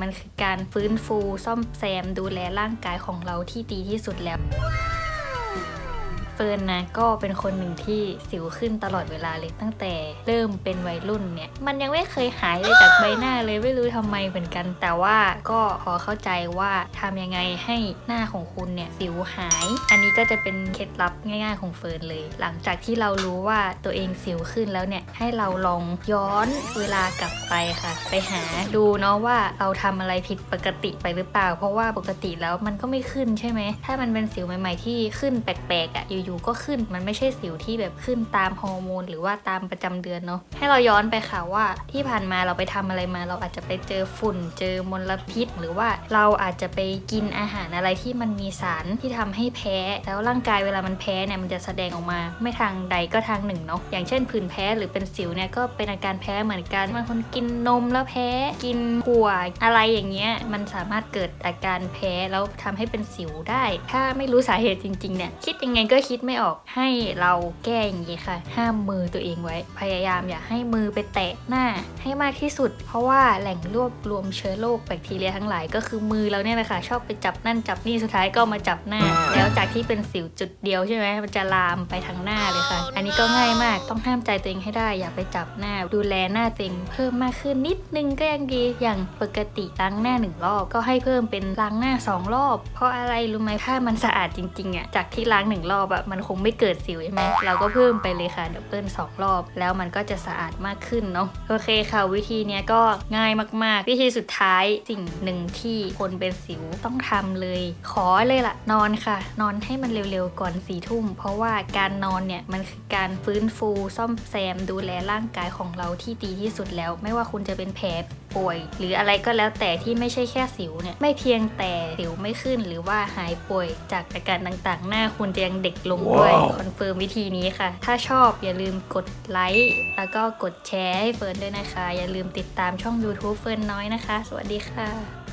มันคือการฟื้นฟูซ่อมแซมดูแลร่างกายของเราที่ดีที่สุดแล้ว เฟิร์นนะก็เป็นคนหนึ่งที่สิวขึ้นตลอดเวลาเลยตั้งแต่เริ่มเป็นวัยรุ่นเนี่ย มันยังไม่เคยหายไปจากใบหน้าเลยไม่รู้ทำไมเหมือนกัน แต่ว่าก็พอเข้าใจว่าทำยังไงให้หน้าของคุณเนี่ยสิวหาย อันนี้ก็จะเป็นเคล็ดลับง่าย ๆ ของเฟิร์นเลย หลังจากที่เรารู้ว่าตัวเองสิวขึ้นแล้วเนี่ยให้เราลองย้อนเวลากลับไปค่ะ ไปหาดูเนาะว่าเราทำอะไรผิดปกติไปหรือเปล่า เพราะว่าปกติแล้วมันก็ไม่ขึ้นใช่ไหมถ้ามันเป็นสิวใหม่ ๆที่ขึ้นแปลกๆอะ่ะอยู่ๆ ก็ขึ้น มันไม่ใช่สิวที่แบบขึ้นตามฮอร์โมนหรือว่าตามประจำเดือนเนาะ ให้เราย้อนไปค่ะว่าที่ผ่านมาเราไปทำอะไรมา เราอาจจะไปเจอฝุ่น เจอมลพิษ หรือว่าเราอาจจะไปกินอาหารอะไรที่มันมีสารที่ทำให้แพ้ แล้วร่างกายเวลามันแพ้เนี่ยมันจะแสดงออกมา ไม่ทางใดก็ทางหนึ่งเนาะ อย่างเช่นผื่นแพ้หรือเป็นสิวเนี่ยก็เป็นอาการแพ้เหมือนกัน บางคนกินนมแล้วแพ้ กินถั่วอะไรอย่างเงี้ย มันสามารถเกิดอาการแพ้แล้วทำให้เป็นสิวได้ ถ้าไม่รู้สาเหตุจริงๆเนี่ย คิดยังไงก็คิดไม่ออกให้เราแก้อย่างนี้ค่ะ ห้ามมือตัวเองไว้ พยายามอย่าให้มือไปแตะหน้าให้มากที่สุด เพราะว่าแหล่งรวบรวมเชื้อโรคแบคทีเรียทั้งหลาย ก็คือมือเราเนี่ยแหละค่ะชอบไปจับนั่นจับนี่สุดท้ายก็มาจับหน้า แล้วจากที่เป็นสิวจุดเดียวใช่ไหมมันจะลามไปทางหน้าเลยค่ะ อันนี้ก็ง่ายมากต้องห้ามใจตัวเองให้ได้ อย่าไปจับหน้า ดูแลหน้าตัวเองเพิ่มมากขึ้นนิดนึงก็ยังดีอย่างปกติล้างหน้าหนึ่งรอบก็ให้เพิ่มเป็นล้างหน้าสองรอบ เพราะอะไรรู้ไหมถ้ามันสะอาดจริงๆอะจากที่ล้างหนึ่งรอบอะมันคงไม่เกิดสิวใช่ไหมเราก็เพิ่มไปเลยค่ะดี๋ยวเพิ่มสองรอบ แล้วมันก็จะสะอาดมากขึ้นเนาะโอเคค่ะ วิธีเนี้ยก็ง่ายมากๆ วิธีสุดท้ายสิ่งหนึ่งที่คนเป็นสิวต้องทำเลย ขอเลยล่ะ นอนค่ะ นอนให้มันเร็วๆก่อนสี่ทุ่ม เพราะว่าการนอนเนี่ยมันคือการฟื้นฟูซ่อมแซมดูแลร่างกายของเราที่ดีที่สุดแล้ว ไม่ว่าคุณจะเป็นแผล ป่วย หรืออะไรก็แล้วแต่ที่ไม่ใช่แค่สิวเนี่ยไม่เพียงแต่สิวไม่ขึ้น หรือว่าหายป่วยจากอาการต่างๆ หน้าคุณจะยังเด็กลงด้วยว้าวคอนเฟิร์มวิธีนี้ค่ะ ถ้าชอบอย่าลืมกดไลค์แล้วก็กดแชร์ให้เฟิร์นด้วยนะคะ อย่าลืมติดตามช่อง YouTube เฟิร์นน้อยนะคะ สวัสดีค่ะ